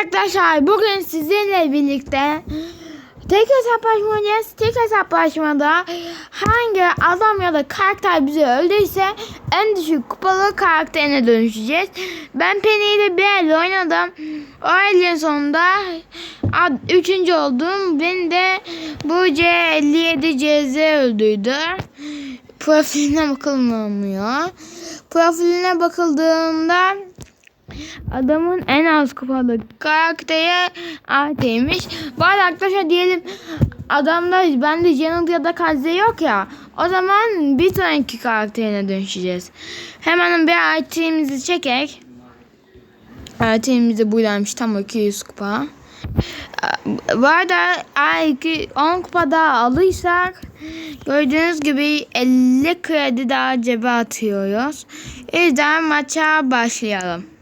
arkadaşlar bugün sizinle birlikte tek hesaplaşma oynayacağız. Tek hesaplaşmada hangi adam ya da karakter bizi öldüyse en düşük kupalı karakterine dönüşeceğiz. Ben Penny ile bir el oynadım. O elin sonunda üçüncü oldum. Beni de bu C57 CZ öldürdü. Profiline bakılmıyor. Profiline bakıldığında Adamın en az kupalı karakteri Art'ymiş. Bu arada arkadaşlar diyelim adamda bende Janet ya da Kaze yok ya. O zaman bir sonraki karakterine dönüşeceğiz. Hemen bir Art'imizi çekek. Art'imizi buylarmış tam 200 kupa. Bu arada eğer 10 kupa daha alırsak gördüğünüz gibi 50 kredi daha cebe atıyoruz. O yüzden maça başlayalım.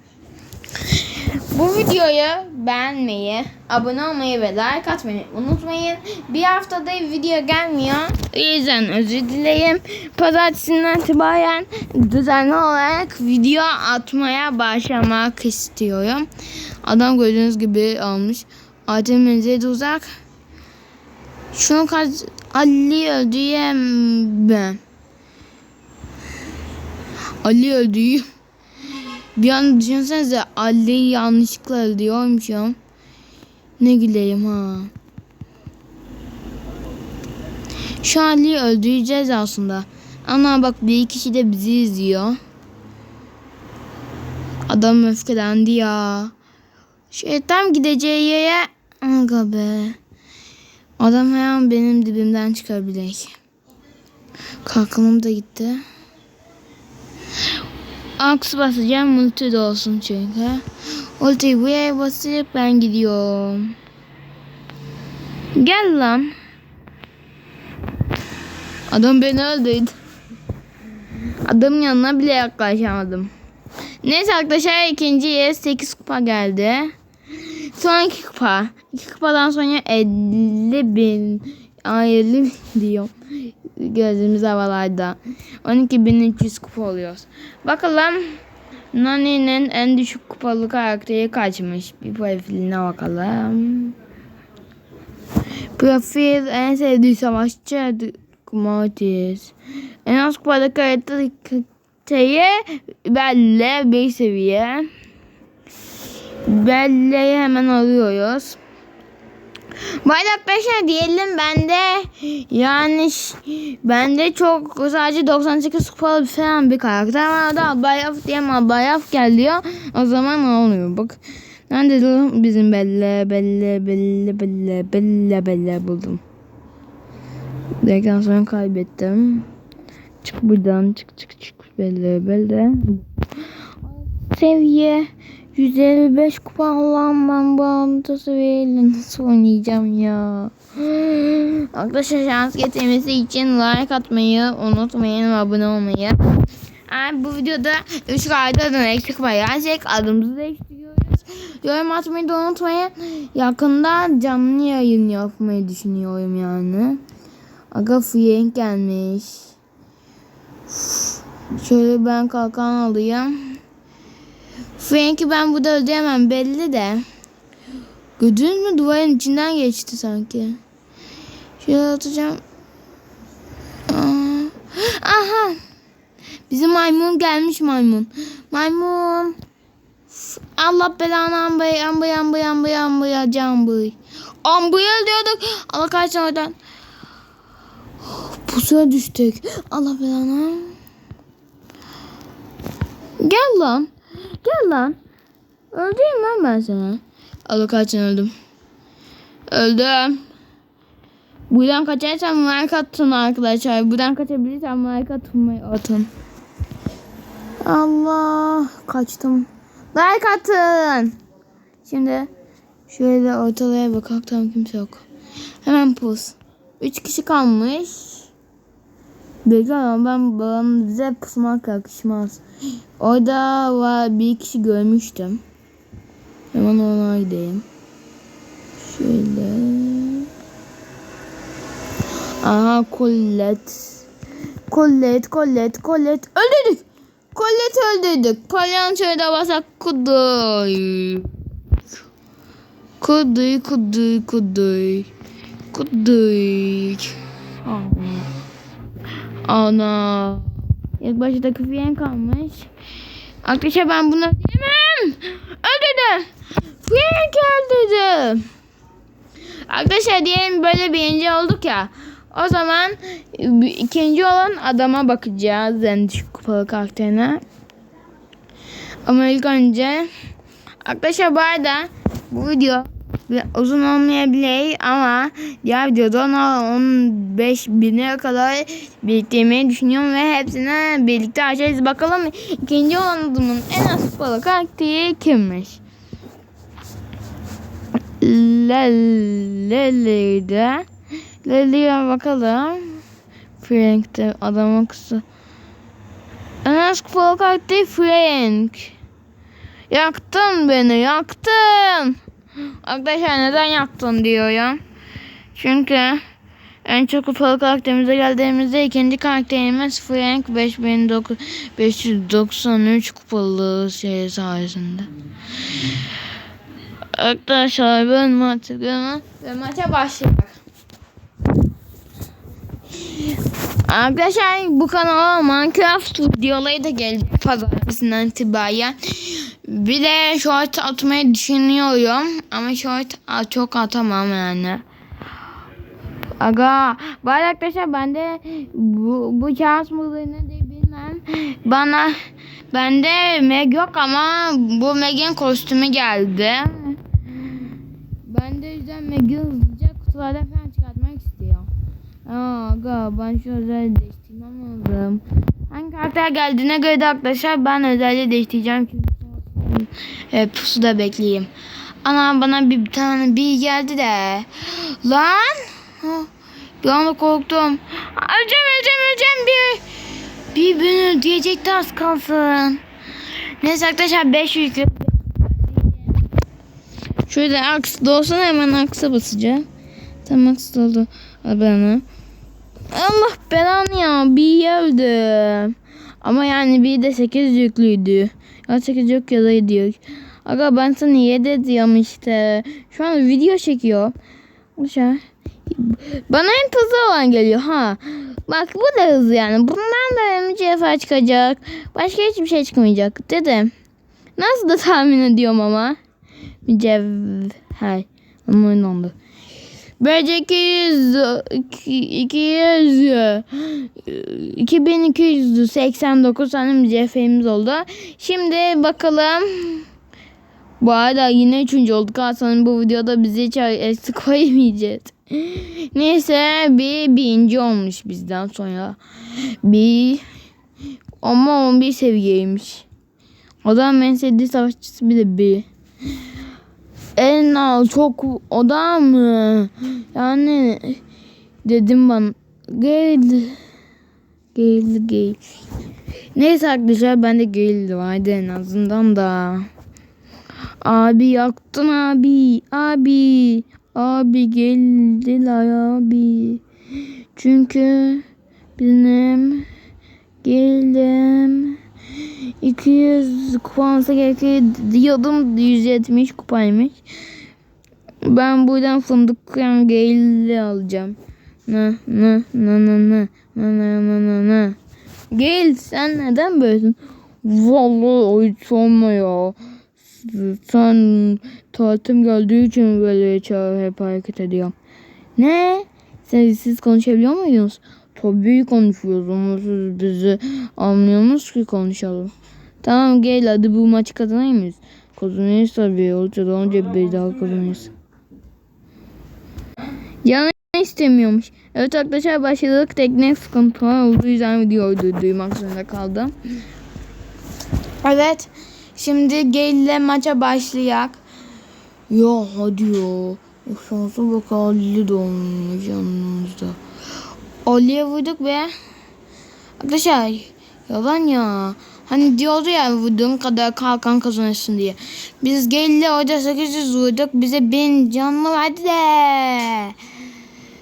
Bu videoyu beğenmeyi, abone olmayı ve like atmayı unutmayın. Bir haftada video gelmiyor. O yüzden özür dileyim. Pazartesinden itibaren düzenli olarak video atmaya başlamak istiyorum. Adam gördüğünüz gibi almış. Adem'in de uzak. Şunu kaç Ali öldüreyemem. Ali öldüreyim. Bir an düşünsenize Ali'yi yanlışlıkla öldürüyormuşum. Ne güleyim ha. Şu Ali'yi öldüreceğiz aslında. Ana bak bir kişi de bizi izliyor. Adam öfkelendi ya. Şey tam gideceği yere Aga be. Adam her an benim dibimden çıkabilir. Kalkımım da gitti. Aks basacağım multi de olsun çünkü. Ulti buraya basıp ben gidiyorum. Gel lan. Adam beni öldürdü. Adamın yanına bile yaklaşamadım. Neyse arkadaşlar ikinciye 8 kupa geldi. Son 2 kupa. 2 kupadan sonra 50 bin. Ay 50 bin diyorum. Gözümüz havalarda. 12.300 kupa oluyoruz. Bakalım Nani'nin en düşük kupalı karakteri kaçmış. Bir profiline bakalım. Profil en sevdiği savaşçı Mortis. En az kupalı karakteri Belle bir seviye. Belle'yi hemen alıyoruz. Bu arada arkadaşlar diyelim bende yani bende çok sadece 98 kupalı falan bir karakter var. Da Bayaf diye ama Bayaf geliyor. O zaman ne oluyor bak. Nerede bizim Belle Belle Belle Belle Belle Belle buldum. Direkten sonra kaybettim. Çık buradan çık çık çık Belle Belle. Seviye 155 kupa Allah'ım ben bu anda seviyeyle nasıl oynayacağım ya. Arkadaşlar şans getirmesi için like atmayı unutmayın ve abone olmayı. Yani bu videoda 3 ayda eksik var gelecek. Adımızı değiştiriyoruz. Yorum atmayı da unutmayın. Yakında canlı yayın yapmayı düşünüyorum yani. Aga Frank gelmiş. Şöyle ben kalkan alayım. Frank'i ben burada ödeyemem belli de. Gördünüz mü duvarın içinden geçti sanki. Şöyle atacağım. Aha. Bizim maymun gelmiş maymun. Maymun. Allah belanı ambay ambay ambay ambay ambay ambay. Ambay diyorduk. Allah kaçsın oradan. Pusuya düştük. Allah belanı. Gel lan. Gel lan. Öldüreyim lan ben seni. Allah kaçın öldüm. Öldüm. Buradan kaçarsam like atın arkadaşlar. Buradan kaçabilirsem like atmayı atın. Allah kaçtım. Like atın. Şimdi şöyle ortalığa bakalım tam kimse yok. Hemen pus. Üç kişi kalmış. Belki ama ben bize pusmak yakışmaz. Orada var bir kişi görmüştüm. Hemen ona gideyim. Şöyle. Aha Colette. Colette, Colette, Colette. Öldürdük. Colette öldürdük. Palyançoya da basak kudu. Kuduy kuduy kuduy. Kuduy. Ana. Ana. İlk başta küfiyen kalmış. Arkadaşlar ben bunu diyemem. Öldürdüm. Frank öldürdüm. Arkadaşlar diyelim böyle birinci olduk ya. O zaman ikinci olan adama bakacağız. Düşük kupalı karakterine. Ama ilk önce arkadaşlar bu arada bu video uzun olmayabilir ama diğer videoda ona 15 bine kadar biriktirmeyi düşünüyorum ve hepsine birlikte açarız. Bakalım ikinci olan en az kupalı karakteri kimmiş? Leli'de Leli'ye bakalım. Frank'te adamın kısa. En az kupalı karakteri Frank. Yaktın beni yaktın. Arkadaşlar neden yaktın diyorum. Çünkü en çok kupalı karakterimize geldiğimizde ikinci karakterimiz Frank 5593 kupalı şey sayesinde. Arkadaşlar ben maçı ve maça başlayalım. Arkadaşlar bu kanala Minecraft videoları da geldi pazartesinden itibaren. Bir de short atmayı düşünüyorum ama short çok atamam yani. Aga, bu arkadaşlar ben de bu, bu şans mıdır ne diye bilmem. Bana bende Meg yok ama bu Meg'in kostümü geldi. Ben de yüzden Meg'i hızlıca kutularda falan çıkartmak istiyorum. Aa, aga ben şu özelliği değiştirmem lazım. Hangi karakter geldiğine göre de arkadaşlar ben özelliği değiştireceğim. Çünkü e, pusuda bekleyeyim. Ana bana bir, tane bir geldi de. Lan. Ha, bir anda korktum. Öleceğim öleceğim öleceğim bir. Bir beni diyecekti az kalsın. Neyse arkadaşlar 5 yüklü. Şöyle aks dolsun hemen aksa basacağım. Tam aks doldu. Al bana. Allah belanı ya bir öldüm. Ama yani bir de 8 yüklüydü. Ya 8 yok ya da 7 yok. Aga ben sana 7 diyorum işte. Şu an video çekiyor. Uşa. Bana en hızlı olan geliyor ha. Bak bu da hızlı yani. Bundan da mücevher çıkacak. Başka hiçbir şey çıkmayacak dedim. Nasıl da tahmin ediyorum ama. Mücevher. Ama oynandı. Böylece 200 200 2289 tane mücevherimiz oldu. Şimdi bakalım. Bu arada yine üçüncü olduk. Hasan'ın bu videoda bizi hiç eksik koymayacağız. Neyse bir birinci olmuş bizden sonra. Bir ama 11 seviyeymiş. Adam en sevdiği savaşçısı bir de bir. En çok adam mı? Yani dedim ben geldi. Geldi geldi. Neyse arkadaşlar ben de geldi vardı en azından da. Abi yaktın abi. Abi. Abi geldiler abi. Çünkü benim geldim. 200 kupansa gerekiyor diyordum 170 kupaymış. Ben buradan fındık geldi alacağım. Na na na na na na na na na na. Gel sen neden böylesin? Vallahi hiç ya. Sen tuvaletim geldiği için böyle hep hareket ediyorum. Ne? Siz, siz konuşabiliyor muydunuz? Tabii konuşuyoruz ama siz bizi anlıyorsunuz ki konuşalım. Tamam gel hadi bu maçı kazanayım mıyız? Kazanırız tabii. Olacak önce bir daha kazanırız. Canı istemiyormuş. Evet arkadaşlar başladık. Teknik sıkıntılar olduğu yüzden videoyu duymak zorunda kaldım. Evet. Şimdi gel ile maça başlayak. Ya hadi ya. Şansa bak Ali de olmuş yanımızda. Ali'ye vurduk ve arkadaşlar yalan ya. Hani diyordu ya vurduğum kadar kalkan kazanırsın diye. Biz geldi orada 800 vurduk. Bize 1000 canlı verdi de.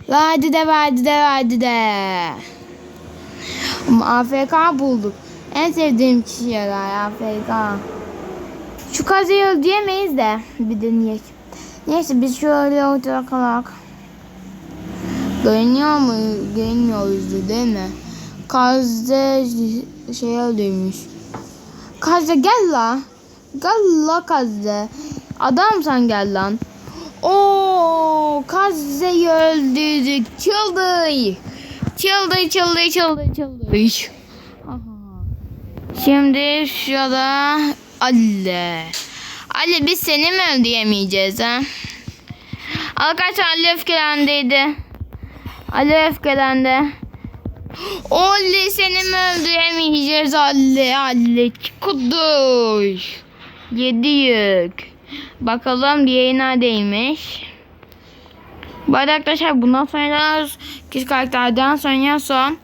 Verdi de verdi de verdi de. Ama AFK bulduk. En sevdiğim kişiler AFK. Şu kazıyı öldüremeyiz de bir deneyek. Neyse biz şöyle oturalım. Görünüyor mu? Görünmüyoruz değil mi? Kazze şey öldürmüş. Kazze gel la. Gel la Kazze. Adam sen gel lan. Oo, Kazze'yi öldürdük. Çıldır. Çıldır çıldır çıldır çıldır. Şimdi şurada Ali. Ali biz seni mi öldüremeyeceğiz ha? Arkadaşlar Ali öfkelendiydi. Ali öfkelendi. Ali seni mi öldüremeyeceğiz Ali Ali kudur. Yedi yük. Bakalım diğeri neredeymiş. Bu arada arkadaşlar bundan sonra kişi karakterden sonra son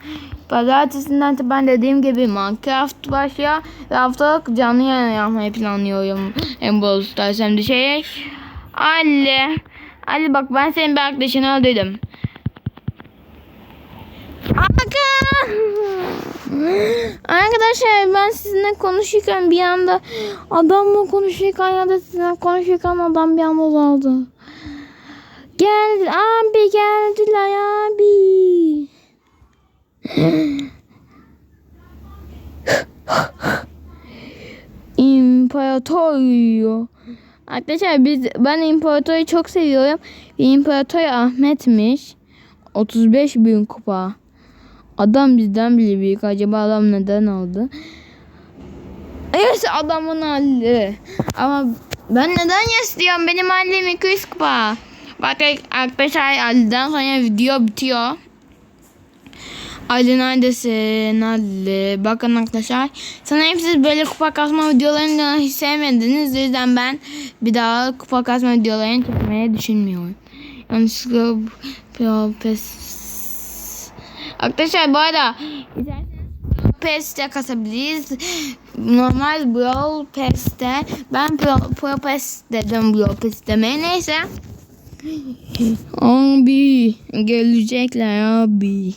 Pazartesinden itibaren dediğim gibi Minecraft başlıyor ve haftalık canlı yayın yapmayı planlıyorum. En bol istersem şey. Ali. Ali bak ben senin bir arkadaşını öldürdüm. Arkadaşlar ben sizinle konuşurken bir anda adamla konuşurken ya da sizinle konuşurken adam bir anda daldı. Gel abi geldiler abi. İmparator. Arkadaşlar biz ben imparatoru çok seviyorum. İmparator Ahmet'miş. 35 bin kupa. Adam bizden bile büyük. Acaba adam neden aldı? Evet adamın halli. Ama ben neden istiyorum? Benim hallim 200 kupa. Bak arkadaşlar Ali'den sonra video bitiyor. Ali neredesin Ali? Bakın arkadaşlar. Sanırım siz böyle kupa kasma videolarını hiç sevmediniz. O yüzden ben bir daha kupa kasma videolarını çekmeye düşünmüyorum. Yanlışlıkla Pass. Arkadaşlar bu arada Pass'te kasabiliriz. Normal Brawl Pass'te. Ben Pro, Pro Pass dedim Brawl Pass demeye. Neyse. Abi gelecekler abi.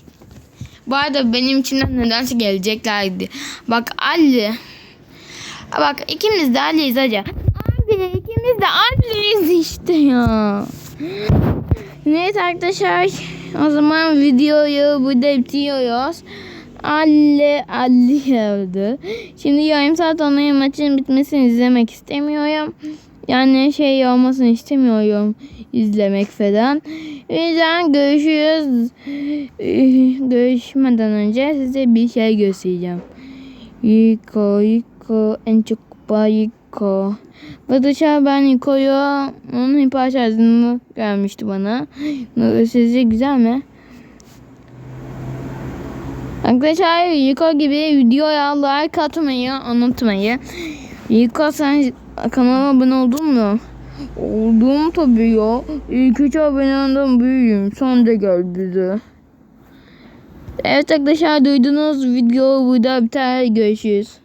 Bu arada benim içimden nedense geleceklerdi. Bak Ali. Bak ikimiz de Ali'yiz hacı. Abi ikimiz de Ali'yiz işte ya. Neyse arkadaşlar. O zaman videoyu burada bitiriyoruz. Ali Ali öldü. Şimdi yarım saat onların maçın bitmesini izlemek istemiyorum. Yani şey olmasını istemiyorum izlemek falan. O yüzden görüşürüz. Görüşmeden önce size bir şey göstereceğim. Yiko, Yiko, en çok kupa Yiko. Ve dışarı ben Yiko'yu, onun hiper şarjını gelmişti bana. Sizce güzel mi? Arkadaşlar Yiko gibi videoya like atmayı unutmayın. Yiko sen kanala abone oldun mu? Oldum tabii ya. İlk üç aboneden büyüğüm. Son da gel bize. Evet arkadaşlar duydunuz. Video burada biter. Görüşürüz.